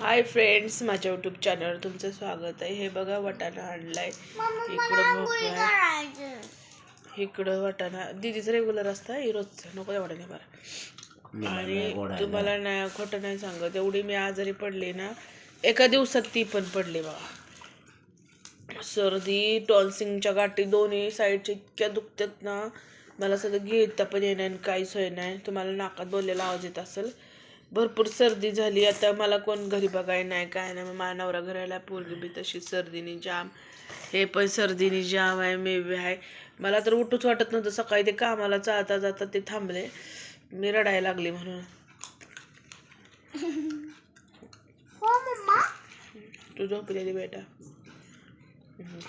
Hi friends माझ्या YouTube चॅनलवर तुमचं स्वागत आहे. हे बघा वाटाणा आणलाय. इकडं भोपळा आहे. इकडं वाटाणा. दीदीचं रेग्युलर असतं हे रोजचं. नको एवढं नाही बरं आणि तुम्हाला नाही खोटं नाही सांगत. एवढी मी आजारी पडले ना एका दिवसात ती पण पडली बघा. सर्दी टॉन्सिंगच्या गाठी दोन्ही साईडच्या इतक्या दुखतात ना. मला सगळं घेता पण येणार आणि काहीच होय नाही तुम्हाला नाकात बोललेला आवाज येत असेल. भरपूर सर्दी झाली. आता मला कोण घरी बघाय नाही काय नाही. मग माझ्या नवरा घराला पोरगी बी तशी सर्दीने जाम. हे पण सर्दीने जाम आहे मेवे आहे. मला तर उठूच वाटत नव्हतं. सकाळी ते कामाला जाता जाता ते थांबले. मी रडायला लागली म्हणून. तू झोपलेली बेटा.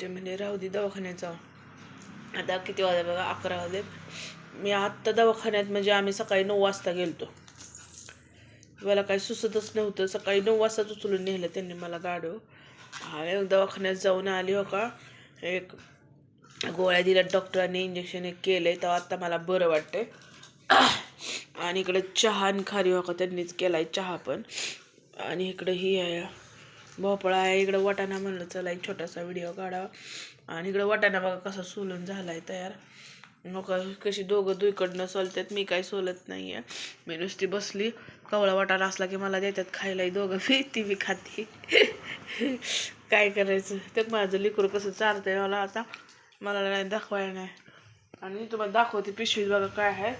ते म्हणे राहू दे दवाखान्यात जाऊ. आता किती वाजले बघा? अकरा वाजले. मी आत्ता दवाखान्यात म्हणजे आम्ही सकाळी नऊ वाजता गेलतो. मला काही सुचतच नव्हतं. सकाळी नऊ वाजताच उचलून नेलं त्यांनी मला गाडीवर. आणि दवाखान्यात जाऊन आली हो का? एक गोळ्या दिल्या डॉक्टरांनी इंजेक्शन एक केलं आहे तर आत्ता मला बरं वाटतंय. आणि इकडे चहा आणि खारी हो का त्यांनीच केला आहे चहा पण. आणि इकडं ही आहे भोपळा आहे. इकडं वाटाणा म्हणलं चला एक छोटासा व्हिडिओ काढावा. आणि इकडं वाटाणा बघा कसा सोलून झाला आहे तयार. नका कशी दोघं दुईकडनं सोलतात मी काय सोलत नाही आहे मी नुसती बसली कवळा वाटाणा असला की मला देतात खायलाही दोघं मी ती मी खाते. काय करायचं? ते माझं लिकूर कसं चालतंय मला आता मला नाही दाखवायला नाही. आणि तुम्हाला दाखवते पिशवीत बघा काय आहे.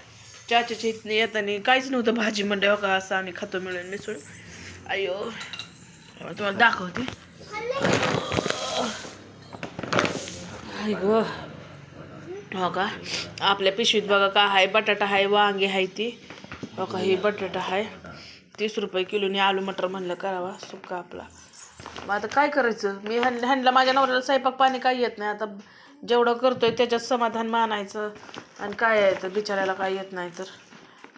चाच्याच्या इथनं येताना काहीच नव्हतं भाजी मंडळ का असं आम्ही खातो मिळून मिसळून. अयो तुम्हाला दाखवते. हाय गो हो का आपल्या पिशवीत बघा का आहे. बटाटा आहे वांगे आहे ती. हो का ही बटाटा आहे. तीस रुपये किलोनी आलू मटर म्हणलं करावा सुका आपला. मग आता काय करायचं? मी हॅन ह्यांना माझ्या नवऱ्याला स्वयंपाक पाणी काही येत नाही. आता जेवढं करतोय त्याच्यात समाधान मानायचं आणि काय आहे तर बिचारायला काय येत नाही तर.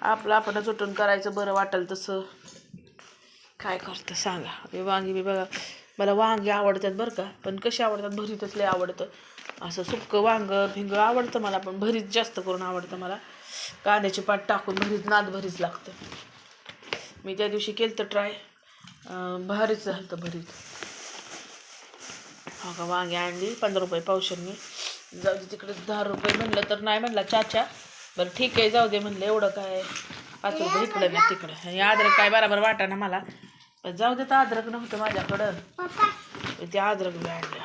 आपलं आपणच उठून करायचं बरं वाटेल तसं. काय करतं सांगा. मी वांगी मी बघा. मला वांगे आवडतात बरं का पण कसे आवडतात? भरीतच लय आवडतं. असं सुक्कं वांग भिंग आवडतं मला पण भरीत जास्त करून आवडतं मला. कांद्याची पाट टाकून भरीत नाद भरीच लागतं. मी त्या दिवशी केलं तर ट्राय भारीच झालं तर भरीत. हो का वांगे आणली पंधरा रुपये पावशांनी जाऊ दे तिकडे दहा रुपये म्हणलं तर नाही म्हणला चाचा. बरं ठीक आहे जाऊ दे म्हणलं एवढं काय? पाच रुपये इकडं नाही तिकडं. आणि आदर काय बरोबर वाटा ना मला. जाऊ दे तर अद्रक नव्हतं माझ्याकडं. ते अद्रक बी आणले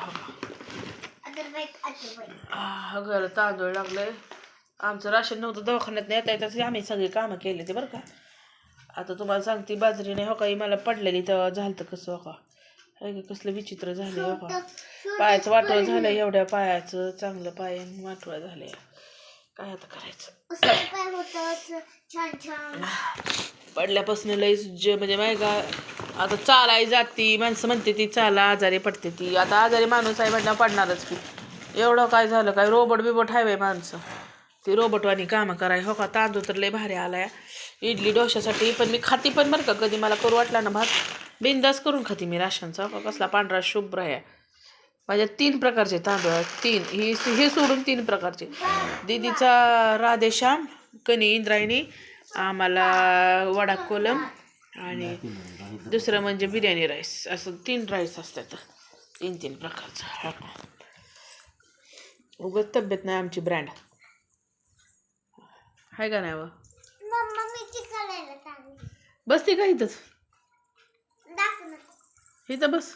घर तांदूळ लागले आमचं राशन नव्हतं दवाखान्यात नाही येता येताच आम्ही सगळी कामं केली ते बरं का. आता तुम्हाला सांगते बाजरी नाही हो का मला पडलेली तेव्हा झालं तर कसं हो का. कसलं विचित्र झालं हो का. पायाचं वाटोळ झालं एवढ्या पायाचं चांगलं पाय वाटोळ झाले काय आता करायचं? पडल्यापासून लई जे म्हणजे माहिती का आता चालाय जाती माणसं म्हणते ती चाला आजारी पडते ती. आता आजारी माणूस आहे म्हटलं पडणारच की. एवढं काय झालं काय रोबोट बिबट हायवे माणसं. ती रोबोटवानी कामं कराय हो का? तांदूळ तर लय भारी आलाय. इडली डोशासाठी पण मी खाती पण बरं का कधी मला करू वाटला ना भात? बिंदास करून खाती मी राशनचा. हो कसला पांढरा शुभ्र आहे. माझ्या तीन प्रकारचे तांदूळ आहेत. तीन. ही हे सोडून तीन प्रकारचे. दीदीचा राधेश्याम कनी इंद्रायणी आम्हाला वडा कोलम आणि दुसरं म्हणजे बिर्याणी राईस. असं तीन राईस असतात. तीन तीन प्रकारचं. उगत तब्येत नाही आमची ब्रँड. आहे का नाही व? बसते का इथंच? इथं बस.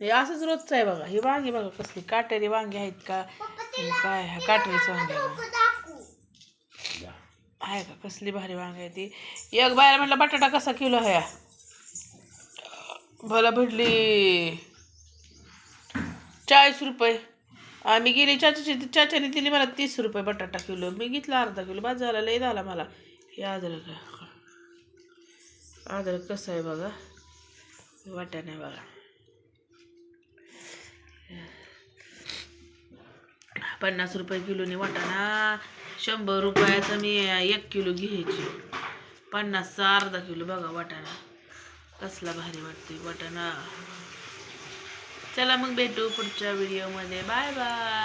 हे असंच रोजचं आहे बघा. ही वांगी बघा कसली. काटेरी वांगी आहेत का? काय? आहे? काटेरीच वांगी आहे आहे का? कसली भारी वांगी आहे ती एक बाहेर म्हटलं बटाटा कसा किलो आहे? मला भेटली चाळीस रुपये. आम्ही गेली चाचाची चाच्याने दिली मला तीस रुपये बटाटा किलो. मी घेतला अर्धा किलो. बाद झाला लय झाला मला. हे अद्रक. अद्रक कसं आहे बघा? वाट्याने बघा. पन्नास रुपये किलोने वाटाणा शंभर रुपयाचा मी एक किलो घ्यायची. पन्नासचा अर्धा किलो बघा वाटाणा. कसला भारी वाटते वाटाणा. चला मग भेटू पुढच्या व्हिडिओमध्ये बाय बाय